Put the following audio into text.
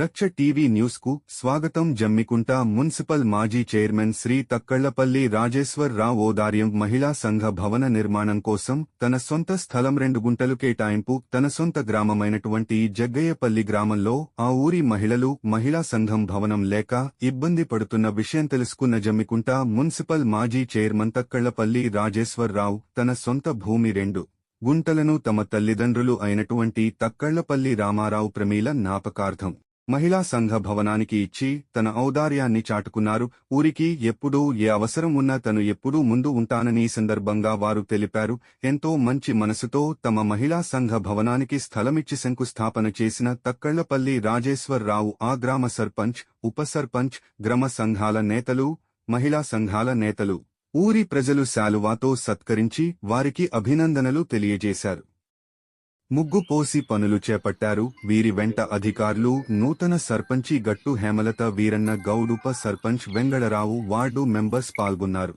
రచ్చ టీవీ న్యూస్కు స్వాగతం జమ్మికుంట మున్సిపల్ మాజీ చైర్మన్ శ్రీ తక్కళ్ళపల్లి రాజేశ్వర్ రావు ఓదార్యం మహిళా సంఘ భవన నిర్మాణం కోసం తన సొంత స్థలం రెండు గుంటలు కేటాయింపు తన సొంత గ్రామమైనటువంటి జగ్గయ్యపల్లి గ్రామంలో ఆ ఊరి మహిళలు మహిళా సంఘం భవనం లేక ఇబ్బంది పడుతున్న విషయం తెలుసుకున్న జమ్మికుంట మున్సిపల్ మాజీ చైర్మన్ తక్కళ్ళపల్లి రాజేశ్వర్ రావు తన సొంత భూమి రెండు గుంటలను తమ తల్లిదండ్రులు అయినటువంటి తక్కళ్ళపల్లి రామారావు ప్రమీల జ్ఞాపకార్థం. మహిళా సంఘ భవనానికి ఇచ్చి తన ఔదార్యాన్ని చాటుకున్నారు. ఊరికి ఎప్పుడూ ఏ అవసరం ఉన్నా తను ఎప్పుడూ ముందు ఉంటానని ఈ సందర్భంగా వారు తెలిపారు. ఎంతో మంచి మనసుతో తమ మహిళా సంఘ భవనానికి స్థలమిచ్చి శంకుస్థాపన చేసిన తక్కళ్ళపల్లి రాజేశ్వరరావు ఆ గ్రామ సర్పంచ్ ఉప సర్పంచ్ గ్రామ సంఘాల నేతలు మహిళా సంఘాల నేతలు. ఊరి ప్రజలు శాలువాతో సత్కరించి వారికి అభినందనలు తెలియజేశారు. ముగ్గు పోసి పనులు చేపట్టారు. వీరి వెంట అధికారులు నూతన సర్పంచి గట్టు హేమలత వీరన్న గౌడ్ ఉప సర్పంచ్ వెంగళరావు వార్డు మెంబర్స్ పాల్గొన్నారు.